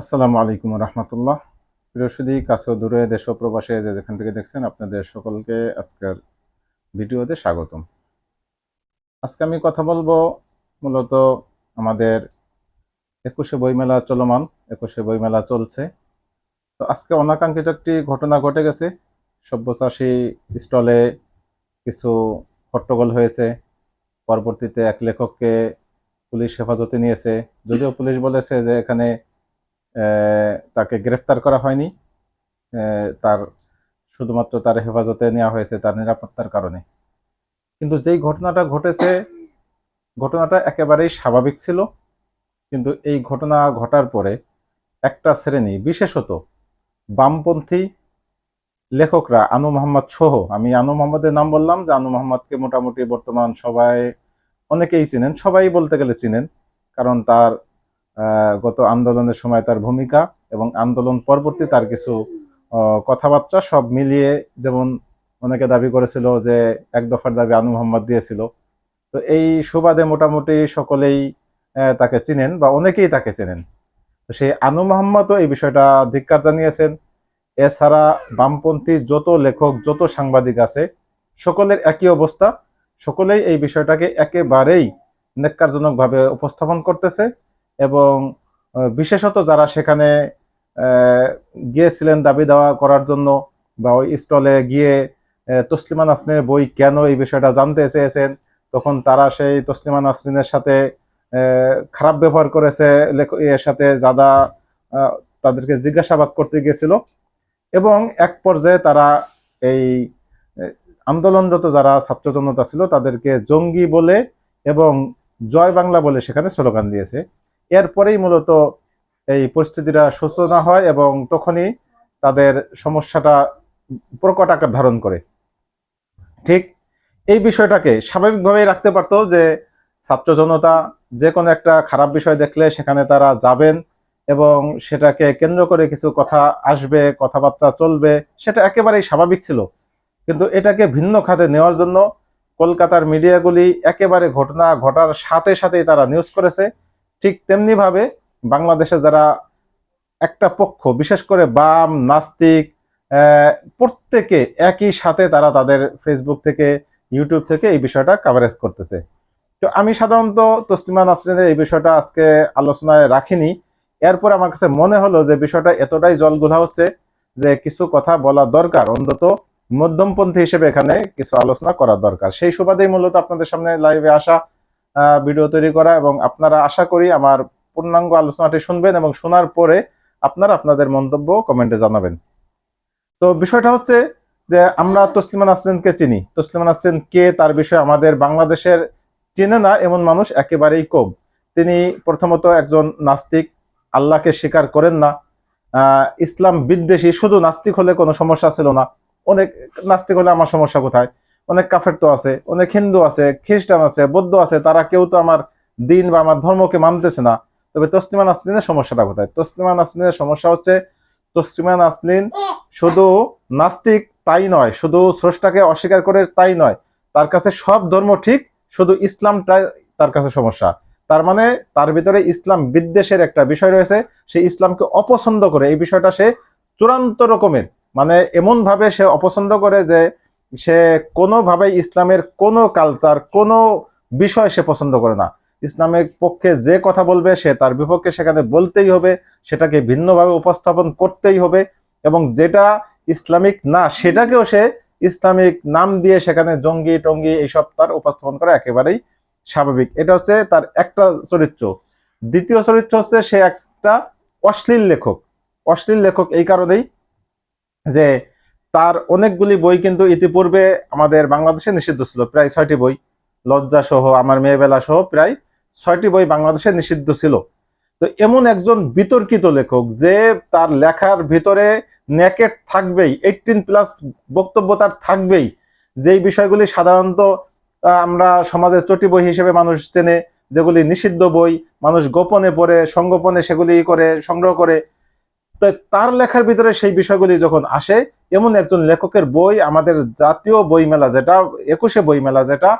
আসসালামু আলাইকুম রহমতুল্লাহ। প্রিয় সুদী কাছে দূরে দেশ প্রবাসে যে যেখান থেকে দেখছেন আপনাদের সকলকে আজকের ভিডিওতে স্বাগতম। আজকে আমি কথা বলব মূলত আমাদের একুশে বইমেলা চলমান, একুশে বইমেলা চলছে। তো আজকে অনাকাঙ্ক্ষিত একটি ঘটনা ঘটে গেছে। সব্যসাচী স্টলে কিছু হট্টগোল হয়েছে। পরবর্তীতে এক লেখককে পুলিশ হেফাজতে নিয়েছে। যদিও পুলিশ বলেছে যে এখানে তাকে গ্রেফতার করা হয়নি। তার শুধুমাত্র তার হেফাজতে নেওয়া হয়েছে তার নিরাপত্তার কারণে। কিন্তু যেই ঘটনাটা ঘটেছে, ঘটনাটা একেবারেই স্বাভাবিক ছিল। কিন্তু এই ঘটনা ঘটার পরে একটা শ্রেণি, বিশেষত বামপন্থী লেখকরা আনু মোহাম্মদ সহ আমি আনু মোহাম্মদের নাম বললাম যে আনু মোহাম্মদকে মোটামুটি বর্তমান সবাই, অনেকেই চিনেন, সবাই বলতে গেলে চিনেন। কারণ তার গত আন্দোলনের সময় তার ভূমিকা এবং আন্দোলন পরবর্তী তার কিছু কথাবার্তা সব মিলিয়ে যেমন অনেকে দাবি করেছিল যে এক দফার দাবি আনু মোহাম্মদ দিয়েছিল। তো এই সুবাদে মোটামুটি সকলেই তাকে চিনেন বা অনেকেই তাকে চেনেন। তো সেই আনু মোহাম্মদও এই বিষয়টা ধিক্কার জানিয়েছেন। এছাড়া বামপন্থী যত লেখক, যত সাংবাদিক আছে, সকলের একই অবস্থা। সকলেই এই বিষয়টাকে একেবারেই নেককারজনকভাবে উপস্থাপন করতেছে। এবং বিশেষত যারা সেখানে গিয়েছিলেন দাবি দেওয়া করার জন্য বা ওই স্টলে গিয়ে তসলিমা নাসরিনের বই কেন এই বিষয়টা জানতে চেয়েছেন, তখন তারা সেই তসলিমা নাসরিনের সাথে খারাপ ব্যবহার করেছে এর সাথে যাদা তাদেরকে জিজ্ঞাসাবাদ করতে গিয়েছিল এবং এক পর্যায়ে তারা এই আন্দোলনরত যারা ছাত্র জনতা ছিল তাদেরকে জঙ্গি বলে এবং জয় বাংলা বলে সেখানে স্লোগান দিয়েছে। এরপরেই মূলত এই পরিস্থিতিটা সুস্থ না হয় এবং তখনই তাদের সমস্যাটা প্রকট আকার ধারণ করে। ঠিক এই বিষয়টাকে স্বাভাবিকভাবেই রাখতে পারতো যে ছাত্র জনতা যে কোনো একটা খারাপ বিষয় দেখলে সেখানে তারা যাবেন এবং সেটাকে কেন্দ্র করে কিছু কথা আসবে, কথাবার্তা চলবে, সেটা একেবারেই স্বাভাবিক ছিল। কিন্তু এটাকে ভিন্ন খাতে নেওয়ার জন্য কলকাতার মিডিয়াগুলি একেবারে ঘটনা ঘটার সাথে সাথেই তারা নিউজ করেছে। ঠিক তেমনি ভাবে বাংলাদেশে যারা একটা পক্ষ, বিশেষ করে বাম, নাস্তিক প্রত্যেকে একই সাথে তারা তাদের ফেসবুক থেকে ইউটিউব থেকে এই বিষয়টা কাভারেজ করতেছে। তো আমি সাধারণত তসলিমা নাসরিনের এই বিষয়টা আজকে আলোচনায় রাখিনি। এরপর আমার কাছে মনে হলো যে বিষয়টা এতটাই জলগুলা হচ্ছে যে কিছু কথা বলা দরকার, অন্তত মধ্যমপন্থী হিসেবে এখানে কিছু আলোচনা করা দরকার। সেই সুবাদেই মূলত আপনাদের সামনে লাইভে আসা ভিডিও তৈরি করা এবং আপনারা আশা করি আমার পূর্ণাঙ্গ আলোচনাটি শুনবেন এবং শোনার পরে আপনারা আপনাদের মন্তব্য কমেন্টে জানাবেন। তো বিষয়টা হচ্ছে যে আমরা তসলিমা নাসরিনকে চিনি। তসলিমা নাসরিন কে তার বিষয়ে আমাদের বাংলাদেশের চেনে না, এমন মানুষ একেবারেই কম। তিনি প্রথমত একজন নাস্তিক, আল্লাহকে স্বীকার করেন না। ইসলাম বিদ্বেষী, শুধু নাস্তিক হলে কোনো সমস্যা ছিল না। অনেক, নাস্তিক হলে আমার সমস্যা কোথায়? অনেক কাফের তো আছে, অনেক হিন্দু আছে, খ্রিস্টান আছে, বৌদ্ধ আছে, তারা কেউ তো আমার দিন বা আমার ধর্মকে মানতেছে না। তবে তসলিমা নাসরিনের সমস্যাটা কোথায়? তসলিমা নাসরিনের সমস্যা হচ্ছে তসলিমা নাসরিন শুধু নাস্তিক তাই নয়, শুধু স্রষ্টাকে অস্বীকার করে তাই নয়, তার কাছে সব ধর্ম ঠিক, শুধু ইসলামটাই তার কাছে সমস্যা। তার মানে তার ভিতরে ইসলাম বিদ্বেষের একটা বিষয় রয়েছে, সে ইসলামকে অপছন্দ করে। এই বিষয়টা সে চূড়ান্ত রকমের মানে এমন ভাবে সে অপছন্দ করে যে সে কোনোভাবে ইসলামের কোনো কালচার কোনো বিষয় সে পছন্দ করে না। ইসলামের পক্ষে যে কথা বলবে, সে তার বিপক্ষে সেখানে বলতেই হবে, সেটাকে ভিন্নভাবে উপস্থাপন করতেই হবে এবং যেটা ইসলামিক না, সেটাকেও সে ইসলামিক নাম দিয়ে সেখানে জঙ্গি, টঙ্গি এইসব তার উপস্থাপন করা একেবারেই স্বাভাবিক। এটা হচ্ছে তার একটা চরিত্র। দ্বিতীয় চরিত্র হচ্ছে সে একটা অশ্লীল লেখক। অশ্লীল লেখক এই কারণেই যে তার অনেকগুলি বই কিন্তু ইতিপূর্বে আমাদের বাংলাদেশে নিষিদ্ধ ছিল, প্রায় ছয়টি বই। লজ্জা সহ, আমার মেয়েবেলা সহ প্রায় ছয়টি বই বাংলাদেশে নিষিদ্ধ ছিল। তো এমন একজন বিতর্কিত লেখক যে তার লেখার ভিতরে নেকেট থাকবেই এইটিন প্লাস বক্তব্য তার থাকবেই। যেই বিষয়গুলি সাধারণত আমরা সমাজের চটি বই হিসেবে মানুষ চেনে, যেগুলি নিষিদ্ধ বই, মানুষ গোপনে পড়ে, সংগোপনে সেগুলি করে, সংগ্রহ করে তো তার লেখার ভিতরে সেই বিষয়গুলি যখন আসে, এমন একজন লেখকের বই, আমাদের জাতীয় বইমেলা যেটা, একুশে বইমেলা যেটা,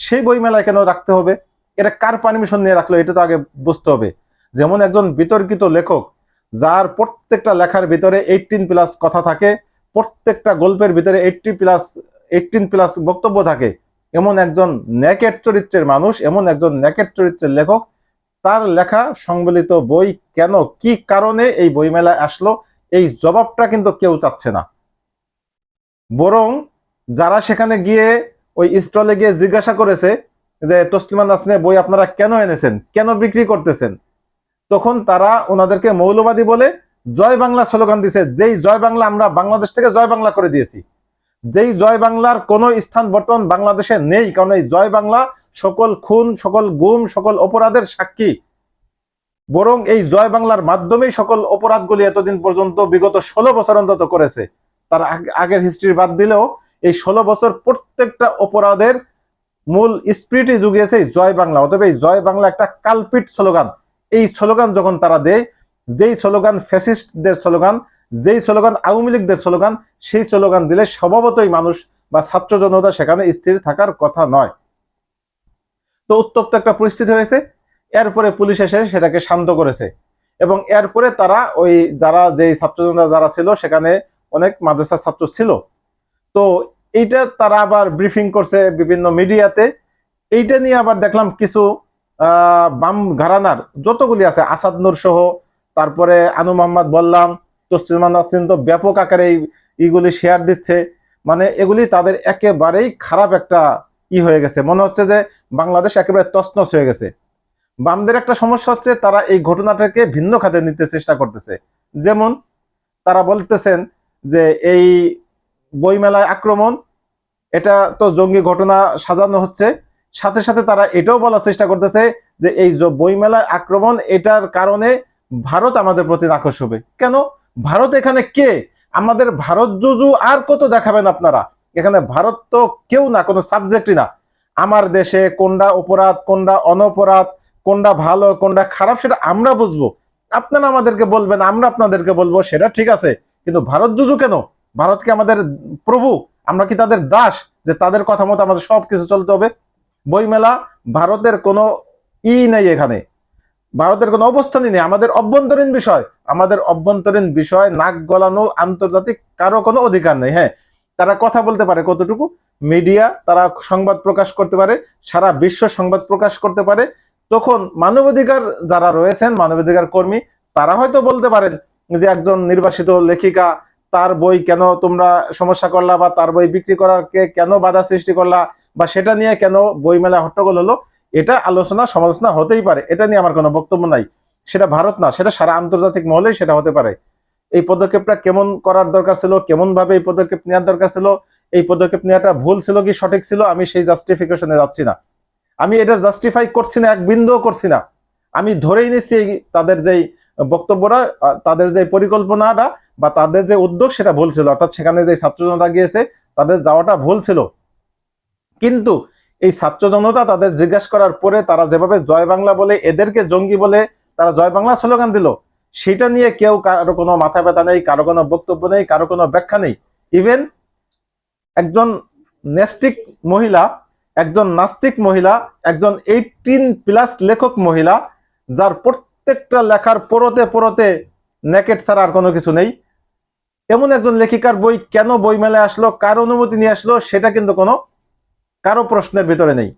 সেই বইমেলায় কেন রাখতে হবে? এটা কার পারমিশন নিয়ে রাখল? এটা তো আগে বুঝতে হবে। যেমন একজন বিতর্কিত লেখক, যার প্রত্যেকটা লেখার ভিতরে এইটিন প্লাস কথা থাকে, প্রত্যেকটা গল্পের ভিতরে এইটটি প্লাস এইটিন প্লাস বক্তব্য থাকে। এমন একজন ন্যাকেট চরিত্রের মানুষ, এমন একজন ন্যাকেট চরিত্রের লেখক তার লেখা, সংবলিত বই কেন, কি কারণে এই বইমেলায় আসলো, এই জবাবটা কিন্তু কেউ চাচ্ছে না। বরং যারা সেখানে গিয়ে ওই স্টলে গিয়ে জিজ্ঞাসা করেছে যে, তসলিমা নাসরিনের বই আপনারা কেন এনেছেন? কেন বিক্রি করতেছেন? তখন তারা ওনাদেরকে মৌলবাদী বলে জয় বাংলা স্লোগান দিছে, যেই জয় বাংলা আমরা বাংলাদেশ থেকে জয় বাংলা করে দিয়েছি। যেই জয় বাংলার কোন স্থান বর্তমান বাংলাদেশে নেই, কারণ এই জয় বাংলা সকল খুন, সকল গুম, সকল অপরাধের সাক্ষী। বরং এই জয় বাংলার মাধ্যমেই সকল অপরাধগুলি এতদিন পর্যন্ত বিগত ষোলো বছর অন্তত করেছে। তার আগের হিস্ট্রি বাদ দিলেও এই ষোলো বছর প্রত্যেকটা অপরাধের মূল স্পিরিটই জুগিয়েছে জয় বাংলা। অতএব এই জয় বাংলা একটা কালপিট স্লোগান। এই স্লোগান যখন তারা দেয়, যেই স্লোগান ফ্যাসিস্টদের স্লোগান যেই স্লোগান আওয়ামী লীগদের স্লোগান, সেই স্লোগান দিলে স্বভাবতই মানুষ বা ছাত্র জনতা সেখানে স্থির থাকার কথা নয়। তো উত্তপ্ত একটা পরিস্থিতি হয়েছে। এরপরে পুলিশ এসে সেটাকে শান্ত করেছে এবং এরপরে তারা ওই যারা যে ছাত্র জনতা যারা ছিল সেখানে অনেক মাদ্রাসা ছাত্র ছিল। তো এইটা তারা আবার ব্রিফিং করছে বিভিন্ন মিডিয়াতে। এইটা নিয়ে আবার দেখলাম কিছু বাম ঘরানার যতগুলি আছে, আসাদ নূর সহ, তারপরে আনু মোহাম্মদ বললাম তসলিমা নাসরিন তো ব্যাপক আকারে এইগুলি শেয়ার দিচ্ছে। মানে এগুলি তাদের একেবারেই খারাপ একটা ই হয়ে গেছে। মনে হচ্ছে যে বাংলাদেশ একেবারে তছনছ হয়ে গেছে। বামদের একটা সমস্যা হচ্ছে তারা এই ঘটনাটাকে ভিন্ন খাতে নিতে চেষ্টা করতেছে। যেমন তারা বলতেছেন যে এই বইমেলায় আক্রমণ, এটা তো জঙ্গি ঘটনা সাজানো হচ্ছে। সাথে সাথে তারা এটাও বলার চেষ্টা করতেছে যে এই বইমেলার আক্রমণ, এটার কারণে ভারত আমাদের প্রতি নাকশ হবে। কেন? ভারত এখানে কে? আমাদের ভারত জুজু আর কত দেখাবেন আপনারা? এখানে ভারত তো কেউ না, কোনো সাবজেক্টই না। আমার দেশে কোনটা অপরাধ, কোনটা অনপরাধ, কোনটা ভালো, কোনটা খারাপ, সেটা আমরা বুঝব। আপনারা আমাদেরকে বলবেন, আমরা আপনাদেরকে বলব, সেটা ঠিক আছে। কিন্তু ভারত জুজু কেন? ভারত কি আমাদের প্রভু? আমরা কি তাদের দাস? যে তাদের কথা মতো আমাদের সব কিছু চলতে হবে? বইমেলা, ভারতের কোনো ই নেই এখানে। ভারতের কোনো অবস্থানই নেই। আমাদের অভ্যন্তরীণ বিষয়। আমাদের অভ্যন্তরীণ বিষয়, নাক গলানো আন্তর্জাতিক কারও কোনো অধিকার নেই হ্যাঁ। তারা কথা বলতে পারে কতটুকু? মিডিয়া, তারা সংবাদ প্রকাশ করতে পারে, সারা বিশ্ব সংবাদ প্রকাশ করতে পারে। তখন মানবাধিকার যারা রয়েছেন, মানবাধিকার কর্মী, তারা হয়তো বলতে পারেন যে একজন নির্বাসিত লেখিকা, তার বই কেন তোমরা সমস্যা করলা বা তার বই বিক্রি করার কে কেন বাধা সৃষ্টি করলা বা সেটা নিয়ে কেন বইমেলা হট্টগোল হলো, এটা আলোচনা সমালোচনা হতেই পারে, এটা নিয়ে আমার কোনো বক্তব্য নাই। সেটা ভারত না, সেটা সারা আন্তর্জাতিক মহলেই সেটা হতে পারে। এই পদক্ষেপটা কেমন করার দরকার ছিল কেমন ভাবে এই পদক্ষেপ নেওয়ার দরকার ছিল, এই পদক্ষেপ নেওয়াটা ভুল ছিল কি সঠিক ছিল, আমি সেই জাস্টিফিকেশনে যাচ্ছি না। আমি এটা জাস্টিফাই করছি না, এক বিন্দুও করছি না। আমি ধরেই নিচ্ছি তাদের যেই বক্তব্যটা তাদের যে পরিকল্পনাটা বা তাদের যে উদ্যোগ সেটা ভুল ছিল। অর্থাৎ সেখানে যে ছাত্র জনতা গিয়েছে, তাদের যাওয়াটা ভুল ছিল। কিন্তু এই ছাত্র জনতা তাদের জিজ্ঞাসা করার পরে তারা যেভাবে জয় বাংলা বলে, এদেরকে জঙ্গি বলে তারা জয় বাংলা স্লোগান দিল। সেটা নিয়ে কেউ কারও কোনো মাথা ব্যথা নেই, কারও কোনো বক্তব্য নেই, কারও কোনো ব্যাখ্যা নেই। ইভেন একজন নেস্টিক মহিলা, একজন নাস্তিক মহিলা, একজন এইটিন প্লাস লেখক মহিলা, যার প্রত্যেকটা লেখার পরতে পরতে নেকেট ছাড়া আর কোনো কিছু নেই। এমন একজন লেখিকার বই কেন বই মেলে আসলো, কার অনুমতি নিয়ে আসলো, সেটা কিন্তু কোনো, কারও প্রশ্নের ভিতরে নেই।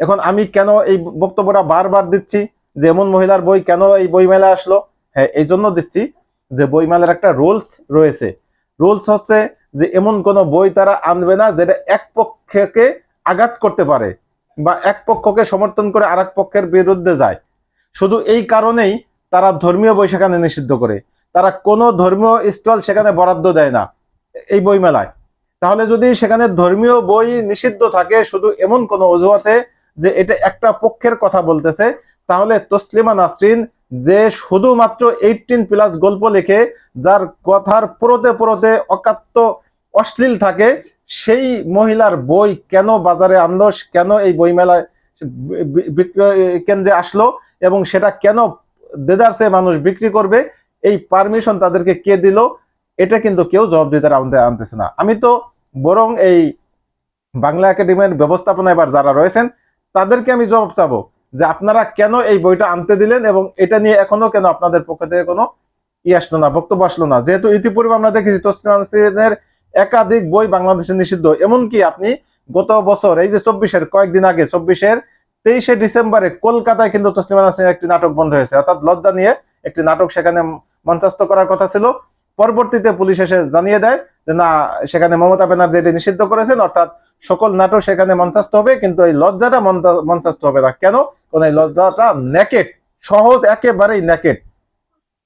এখন আমি কেন এই বক্তব্যটা বারবার দিচ্ছি? যে এমন মহিলার বই, কেন এই বই মেলা আসলো? হ্যাঁ এই জন্য দিচ্ছি যে বইমেলার একটা রুলস রয়েছে। রুলস হচ্ছে যে এমন কোন বই তারা আনবে না যেটা এক পক্ষকে আঘাত করতে পারে বা এক পক্ষকে সমর্থন করে আর পক্ষের বিরুদ্ধে যায়। শুধু এই কারণেই তারা ধর্মীয় বই সেখানে নিষিদ্ধ করে। তারা কোনো ধর্মীয় স্টল সেখানে বরাদ্দ দেয় না এই বই মেলায় তাহলে যদি সেখানে ধর্মীয় বই নিষিদ্ধ থাকে, শুধু এমন কোন অজুহাতে যে এটা একটা পক্ষের কথা বলতেছে তাহলে তসলিমা নাসরিন যে শুধুমাত্র এইটিন প্লাস গল্প লেখে, যার কথার পরতে পরতে অকাত্য অশ্লীল থাকে, সেই মহিলার বই কেন বাজারে আনলো, কেন এই বইমেলায় বিক্রয়, কেন্দ্রে আসলো, এবং সেটা কেন দেদারসে মানুষ বিক্রি করবে, এই পারমিশন তাদেরকে কে দিল, এটা কিন্তু কেউ জবাব দিতে আনতেছে না। আমি তো বরং এই বাংলা একাডেমির ব্যবস্থাপনা এবার যারা রয়েছেন, তাদেরকে আমি জবাব চাবো। যে আপনারা কেন এই বইটা আনতে দিলেন এবং এটা নিয়ে এখনও কেন আপনাদের পক্ষ থেকে কোনো ই আসলো না, বক্তব্য আসলো না? যেহেতু ইতিপূর্বে আমরা দেখেছি তসলিমা নাসরিনের একাধিক বই বাংলাদেশে নিষিদ্ধ। এমনকি আপনি গত বছর, এই যে চব্বিশের, কয়েকদিন আগে, চব্বিশের তেইশে ডিসেম্বরে কলকাতায় কিন্তু তসলিমা নাসরিনের একটি নাটক বন্ধ হয়েছে। অর্থাৎ লজ্জা নিয়ে একটি নাটক সেখানে মঞ্চাস্ত করার কথা ছিল। পরবর্তীতে পুলিশ এসে জানিয়ে দেয় যে, না, সেখানে মমতা ব্যানার্জি এটি নিষিদ্ধ করেছেন। অর্থাৎ সকল নাটক সেখানে মঞ্চাস্ত হবে, কিন্তু এই লজ্জাটা মঞ্চা- মঞ্চাস্ত হবে না। কেন? কারণ এই লজ্জাটা নেকেট সহজ, একেবারেই নেকেট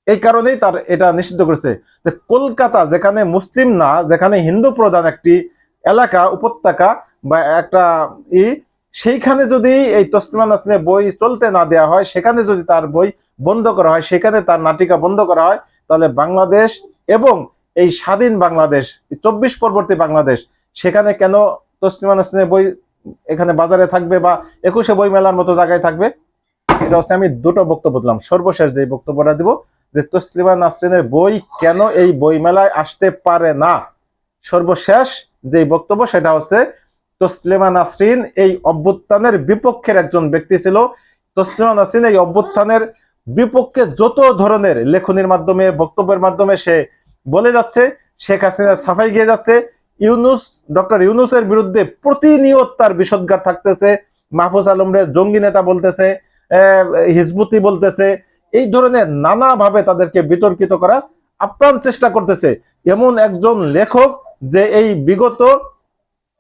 এই কারণেই তার এটা নিষিদ্ধ করেছে। যে কলকাতা, যেখানে মুসলিম না, যেখানে হিন্দু প্রধান একটি এলাকা, উপত্যকা বা একটা ই, সেইখানে যদি এই তসলিমা নাসরিনের বই চলতে না দেওয়া হয়, সেখানে যদি তার বই বন্ধ করা হয়, সেখানে তার নাটিকা বন্ধ করা হয়, তাহলে বাংলাদেশ এবং এই স্বাধীন বাংলাদেশ চব্বিশ পরবর্তী বাংলাদেশ, সেখানে কেন তসলিমা নাসরিনের বই এখানে বাজারে থাকবে বা একুশে বই মেলার মতো জায়গায় থাকবে। এটা হচ্ছে আমি দুটো বক্তব্য দিলাম। সর্বশেষ যে বক্তব্যটা দিব, যে তসলিমা নাসরিনের বই কেন এই বই মেলায় আসতে পারে না? সর্বশেষ যে বক্তব্য, সেটা হচ্ছে তসলিমা নাসরিন এই অভ্যুত্থানের বিপক্ষের একজন ব্যক্তি ছিল। তসলিমা নাসরিন এই অভ্যুত্থানের বিপক্ষে যত ধরনের লেখনির মাধ্যমে, বক্তব্যের মাধ্যমে সে বলে যাচ্ছে, শেখ হাসিনা সাফাই গিয়ে যাচ্ছে ইউনুস, ডক্টর ইউনুসের বিরুদ্ধে প্রতিনিয়ত তার বিষদগার থাকতেছে। মাহফুজ আলমরে জঙ্গি নেতা বলতেছে হিজবুতি বলতেছে। এই ধরনের নানাভাবে তাদেরকে বিতর্কিত করা আপ্রাণ চেষ্টা করতেছে। এমন একজন লেখক যে এই বিগত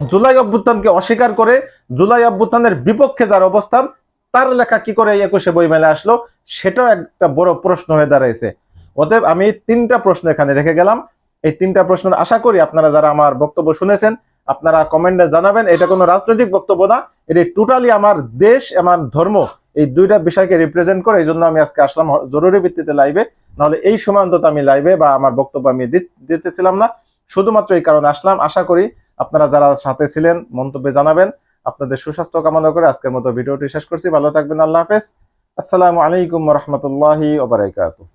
জুলাই অভ্যুত্থানকে অস্বীকার করে, জুলাই অভ্যুত্থানের বিপক্ষে যার অবস্থান, তার লেখা কি করে একুশে বই মেলে আসলো, সেটাও একটা বড় প্রশ্ন হয়ে দাঁড়াইছে। অতএব আমি তিনটা প্রশ্ন এখানে রেখে গেলাম। এই তিনটা প্রশ্নের আশা করি আপনারা যারা আমার বক্তব্য শুনেছেন, আপনারা কমেন্টে জানাবেন। এটা কোনো রাজনৈতিক বক্তব্য না, এটি টোটালি আমার দেশ, আমার ধর্ম, এই দুইটা বিষয়কে রিপ্রেজেন্ট করে এই জন্য আমি আজকে আসলাম জরুরি ভিত্তিতে লাইভে নাহলে এই সময় অন্তত আমি লাইভে বা আমার বক্তব্য আমি দিতেছিলাম না। শুধুমাত্র এই কারণে আসলাম। আশা করি আপনারা যারা সাথে ছিলেন, মন্তব্যে জানাবেন। আপনাদের সুস্বাস্থ্য কামনা করে আজকের মতো ভিডিওটি শেষ করছি। ভালো থাকবেন। আল্লাহ হাফেজ। আসসালামু আলাইকুম রহমতুল্লাহি ওবরাকাতুহ